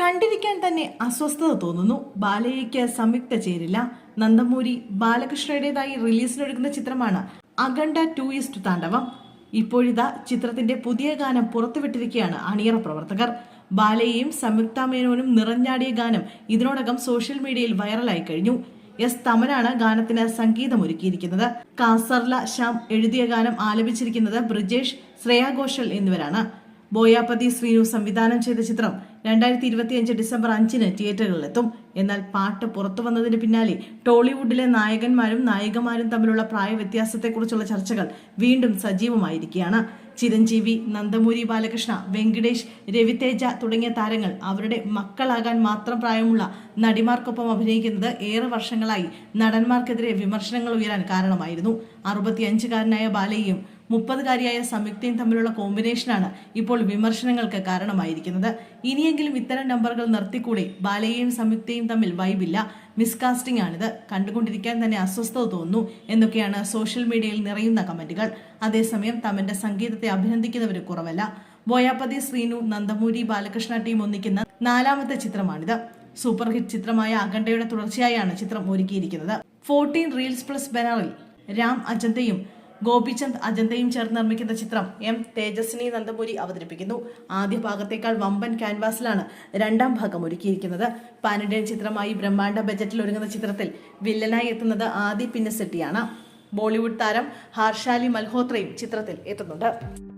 കണ്ടിരിക്കാൻ തന്നെ അസ്വസ്ഥത തോന്നുന്നു. ബാലയ്യയ്ക്ക് സംയുക്ത ചേരില്ല. നന്ദമൂരി ബാലകൃഷ്ണയുടേതായി റിലീസിനൊരുക്കുന്ന ചിത്രമാണ് അഖണ്ഡ ടു ഈസ്റ്റ് താണ്ഡവം. ഇപ്പോഴിതാ ചിത്രത്തിന്റെ പുതിയ ഗാനം പുറത്തുവിട്ടിരിക്കുകയാണ് അണിയറ പ്രവർത്തകർ. ബാലയെയും സംയുക്ത മേനോനും നിറഞ്ഞാടിയ ഗാനം ഇതിനോടകം സോഷ്യൽ മീഡിയയിൽ വൈറലായി കഴിഞ്ഞു. എസ് തമനാണ് ഗാനത്തിന് സംഗീതമൊരുക്കിയിരിക്കുന്നത്. കാസർല ശ്യാം എഴുതിയ ഗാനം ആലപിച്ചിരിക്കുന്നത് ബ്രിജേഷ് ശ്രേയ ഘോഷൽ എന്നിവരാണ്. ബോയാപതി ശ്രീനു സംവിധാനം ചെയ്ത ചിത്രം രണ്ടായിരത്തി ഇരുപത്തിയഞ്ച് ഡിസംബർ അഞ്ചിന് തിയേറ്ററുകളിലെത്തും. എന്നാൽ പാട്ട് പുറത്തു വന്നതിന് പിന്നാലെ ടോളിവുഡിലെ നായകന്മാരും നായികമാരും തമ്മിലുള്ള പ്രായ വ്യത്യാസത്തെക്കുറിച്ചുള്ള ചർച്ചകൾ വീണ്ടും സജീവമായിരിക്കുകയാണ്. ചിരഞ്ജീവി നന്ദമൂരി ബാലകൃഷ്ണ വെങ്കടേഷ് രവിതേജ തുടങ്ങിയ താരങ്ങൾ അവരുടെ മക്കളാകാൻ മാത്രം പ്രായമുള്ള നടിമാർക്കൊപ്പം അഭിനയിക്കുന്നത് ഏറെ വർഷങ്ങളായി നടന്മാർക്കെതിരെ വിമർശനങ്ങൾ ഉയരാൻ കാരണമായിരുന്നു. അറുപത്തിയഞ്ചുകാരനായ ബാലയും മുപ്പതുകാരിയായ സംയുക്തയും തമ്മിലുള്ള കോമ്പിനേഷനാണ് ഇപ്പോൾ വിമർശനങ്ങൾക്ക് കാരണമായിരിക്കുന്നത്. ഇനിയെങ്കിലും ഇത്തരം നമ്പറുകൾ നിർത്തിക്കൂടെ? ബാലയെയും സംയുക്തയും തമ്മിൽ വൈബില്ല. മിസ്കാസ്റ്റിംഗ് ആണിത് കണ്ടുകൊണ്ടിരിക്കാൻ തന്നെ അസ്വസ്ഥത തോന്നുന്നു എന്നൊക്കെയാണ് സോഷ്യൽ മീഡിയയിൽ നിറയുന്ന കമന്റുകൾ. അതേസമയം തമന്റെ സംഗീതത്തെ അഭിനന്ദിക്കുന്നവർ കുറവല്ല. ബോയാപതി ശ്രീനു നന്ദമൂരി ബാലകൃഷ്ണ ടീം ഒന്നിക്കുന്ന നാലാമത്തെ ചിത്രമാണിത്. സൂപ്പർ ഹിറ്റ് ചിത്രമായ അഖണ്ഡയുടെ തുടർച്ചയായാണ് ചിത്രം ഒരുക്കിയിരിക്കുന്നത്. ഫോർട്ടീൻ റീൽസ് പ്ലസ് ബാനറിൽ രാം അജന്തയും ഗോപിചന്ദ് അജന്തയും ചേർന്ന് നിർമ്മിക്കുന്ന ചിത്രം എം തേജസ്വിനി നന്ദമുരി അവതരിപ്പിക്കുന്നു. ആദ്യ ഭാഗത്തേക്കാൾ വമ്പൻ ക്യാൻവാസിലാണ് രണ്ടാം ഭാഗം ഒരുക്കിയിരിക്കുന്നത്. പാനിഡൻ ചിത്രമായി ബ്രഹ്മാണ്ഡ ബജറ്റിൽ ഒരുങ്ങുന്ന ചിത്രത്തിൽ വില്ലനായി എത്തുന്നത് ആദി പിന്നസെട്ടിയാണ്. ബോളിവുഡ് താരം ഹാർഷാലി മൽഹോത്രയും ചിത്രത്തിൽ എത്തുന്നുണ്ട്.